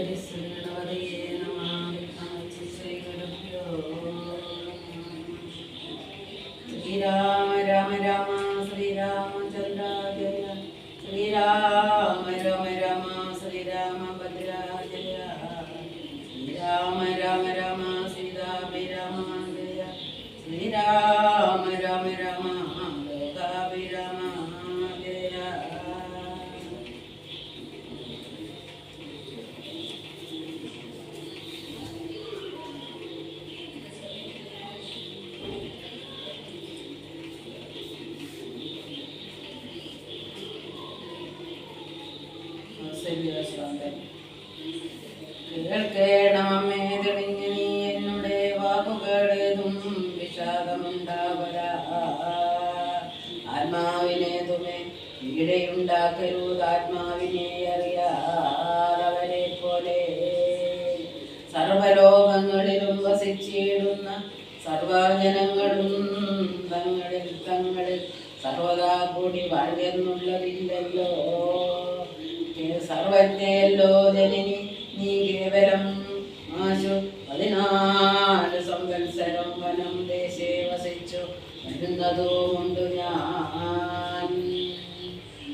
ഹരിശ്രീണവതയേ ശ്രീ ശ്രീഗുരുഭ്യോ ശ്രീരാമ രാമ രാമ ശ്രീരാമചന്ദ്രാചര്യ ശ്രീരാമ കേൾക്കേണമേ തെളിഞ്ഞു നീ എന്നുടെ വാക്കുകളേതും വിഷാദമുണ്ടാവല ആത്മാവിനെ അറിയാതവരെ പോലെ സർവലോകങ്ങളിലും വസിച്ചിടുന്ന സർവജനങ്ങളും തങ്ങളിൽ തങ്ങളിൽ സർവദാ കൂടി വാഴ്വെന്നുള്ളതില്ലല്ലോ സർവജ്ഞയല്ലോ ജനനി നീ കേവലം ആശു. പതിനാല് സംവത്സരം വനം ദേശേ വസിച്ചു. വരുന്നതുമുണ്ട് ഞാൻ.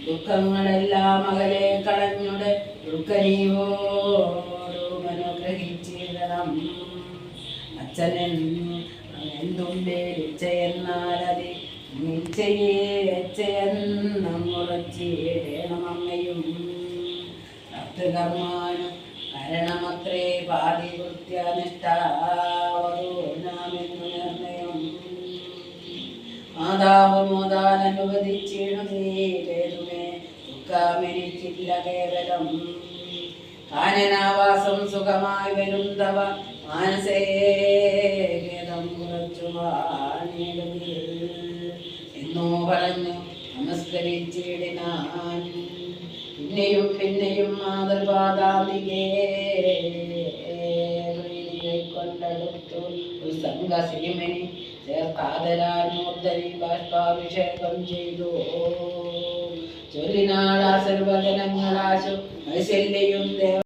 ദുഃഖങ്ങളെല്ലാം അകലെ കളഞ്ഞുടെ ദുഃഖനീവോടും അനുഗ്രഹിച്ചിടണം അച്ഛനെൻ എന്തുണ്ടേ ഇച്ഛയെന്നാലതി നിശ്ചയേ എച്ചയെന്നും ഉറച്ചിടേണം അമ്മയും. ഭക്തകർമാനും കരണമത്രേ പാതി കൃത്യനിഷ്ഠാവതോ നാമെന്നു നിർണയം. മാതാവ് മോതാൻ അനുവദിച്ചിടുന്നേതുമേ ദുഃഖമെനിക്കില്ല കേവലം. കാനനാവാസം സുഖമായി വരും തവ മാനസേതം കുറച്ചു എന്നോ പറഞ്ഞു നമസ്കരിച്ചിടിനാൻ. പിന്നെയും പിന്നെയും മാതൃപാദാമികേ. കൊണ്ടെടുത്തു. സംഘസീമനി ചേർക്കാതരാൻ മൂർധനി ബാഷ്പാഭിഷേകം ചെയ്തു. ചൊല്ലിനാളാ സർവജനങ്ങളാശു നൈശല്യയും ദേവ